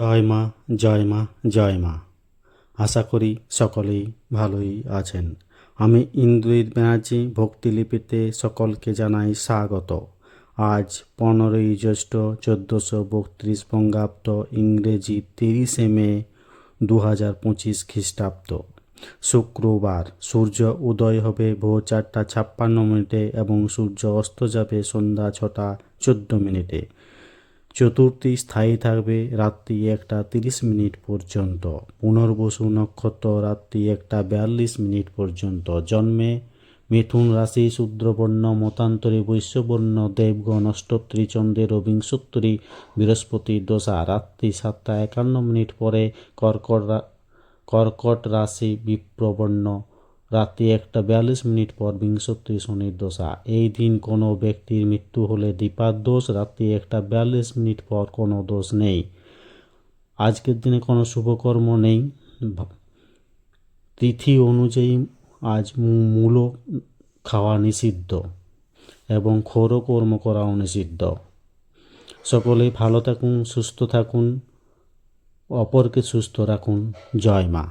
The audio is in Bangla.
জয় মা জয় মা জয় মা। আশা করি সকলেই ভালোই আছেন। আমি ইন্দ্রজিৎ ব্যানার্জি, ভক্তিলিপিতে সকলকে জানাই স্বাগত। আজ পনেরোই জ্যৈষ্ঠ চোদ্দোশো বত্রিশ বঙ্গাব্দ ইংরেজি তিরিশে মে দু হাজার পঁচিশ খ্রিস্টাব্দ। শুক্রবার, সূর্য উদয় হবে ভোর চারটা ছাপ্পান্ন মিনিটে এবং সূর্য অস্ত যাবে সন্ধ্যা ছটা চোদ্দ মিনিটে। চতুর্থী স্থায়ী থাকবে রাত্রি একটা তিরিশ মিনিট পর্যন্ত। পুনর্বসু নক্ষত্র রাত্রি একটা বিয়াল্লিশ মিনিট পর্যন্ত। জন্মে মিথুন রাশি শূদ্রবর্ণ মতান্তরে বৈশ্যবর্ণ দেবগণ অষ্টত্রী চন্দ্রের বিংশোত্তরী বৃহস্পতির দশা। রাত্রি সাতটা একান্ন মিনিট পরে কর্কট কর্কট রাশি বিপ্রবর্ণ রাত্রি একটা বিয়াল্লিশ মিনিট পর বিংশোত্তরী শনির দশা। এই দিন কোনো ব্যক্তির মৃত্যু হলে দীপার দোষ রাত্রি একটা বিয়াল্লিশ মিনিট পর কোনো দোষ নেই। আজকের দিনে কোনো শুভকর্ম নেই। তিথি অনুযায়ী আজ মূল খাওয়া নিষিদ্ধ এবং খোরও কর্ম করাও নিষিদ্ধ। সকলেই ভালো থাকুন, সুস্থ থাকুন, অপরকে সুস্থ রাখুন। জয় মা।